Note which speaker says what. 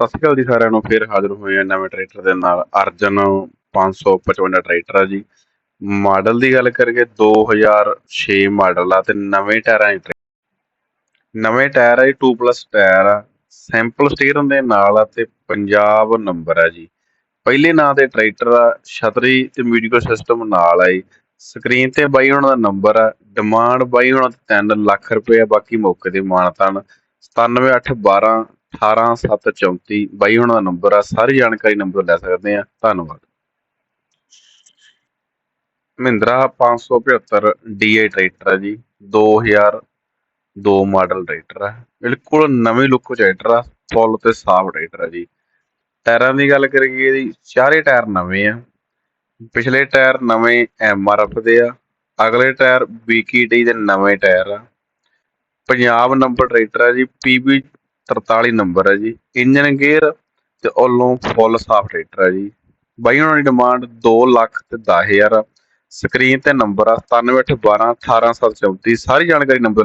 Speaker 1: ਸਤਿ ਸ਼੍ਰੀ ਅਕਾਲ ਜੀ ਸਾਰਿਆਂ ਨੂੰ, ਫਿਰ ਹਾਜ਼ਰ ਹੋਏ ਆ ਨਵੇਂ ਟਰੈਕਟਰ ਦੇ ਨਾਲ। ਅਰਜਨ 555 ਟਰੈਕਟਰ ਆ ਜੀ। ਮਾਡਲ ਦੀ ਗੱਲ ਕਰੀਏ 2006 ਮਾਡਲ ਆ ਤੇ ਨਵੇਂ ਟਾਇਰਾਂ ਦੀ ਨਵੇਂ ਟਾਇਰ ਆ 2 ਟਾਇਰ ਆ। ਸੈਂਪਲ ਸਟੀਅਰਿੰਗ ਦੇ ਨਾਲ ਆ ਤੇ ਪੰਜਾਬ ਨੰਬਰ ਆ ਜੀ। ਪਹਿਲੇ ਨਾਂ ਦੇ ਟਰੈਕਟਰ ਆ, ਛਤਰੀ ਤੇ ਮਿਊਜ਼ਿਕਲ ਸਿਸਟਮ ਨਾਲ ਆ ਜੀ। ਸਕਰੀਨ ਤੇ ਬਾਈ ਉਹਨਾਂ ਦਾ ਨੰਬਰ ਆ ਡਿਮਾਂਡ ਬਾਈ ਉਹਨਾਂ ਦਾ 3 ਲੱਖ ਰੁਪਏ ਆ, ਬਾਕੀ ਮੌਕੇ ਤੇ ਮਾਨਤਾਨ। 97812 18734 ਬਾਈ, ਉਹਨਾਂ ਦਾ ਨੰਬਰ ਆ। ਸਾਰੀ ਜਾਣਕਾਰੀ ਨੰਬਰ ਲੈ ਸਕਦੇ ਆ ਧੰਨਵਾਦ। ਮਹਿੰਦਰਾ 575 DI ਟਰੈਕਟਰ ਆ ਜੀ। 2002 ਮਾਡਲ ਟਰੈਕਟਰ ਆ। ਬਿਲਕੁਲ ਨਵੇਂ ਲੁੱਕ ਟਰੈਕਟਰ ਆ। ਫੁੱਲ ਤੇ ਸਾਫ਼ ਟਰੈਕਟਰ ਆ ਜੀ। ਟਾਇਰਾਂ ਦੀ ਗੱਲ ਕਰੀਏ ਜੀ, ਚਾਰੇ ਟਾਇਰ ਨਵੇਂ ਆ। ਪਿਛਲੇ ਟਾਇਰ ਨਵੇਂ ਐਮਆਰਐਫ ਦੇ ਆ। ਅਗਲੇ ਟਾਇਰ BKT ਦੇ ਨਵੇਂ ਟਾਇਰ ਆ। ਪੰਜਾਬ ਨੰਬਰ ਟਰੈਕਟਰ ਆ ਜੀ। PB 43 ਨੰਬਰ ਹੈ ਜੀ। ਇੰਜਨ ਗੇਅਰ ਤੇ ਉਹਲੋਂ ਫੁੱਲ ਸਾਫ਼ ਟਰੈਕਟਰ ਆ ਜੀ। ਬਾਈ, ਉਹਨਾਂ ਦੀ ਡਿਮਾਂਡ 2 ਲੱਖ ਤੇ 10000 ਸਕਰੀਨ ਤੇ ਨੰਬਰ ਆ 9712 18734 ਸਾਰੀ ਜਾਣਕਾਰੀ ਨੰਬਰ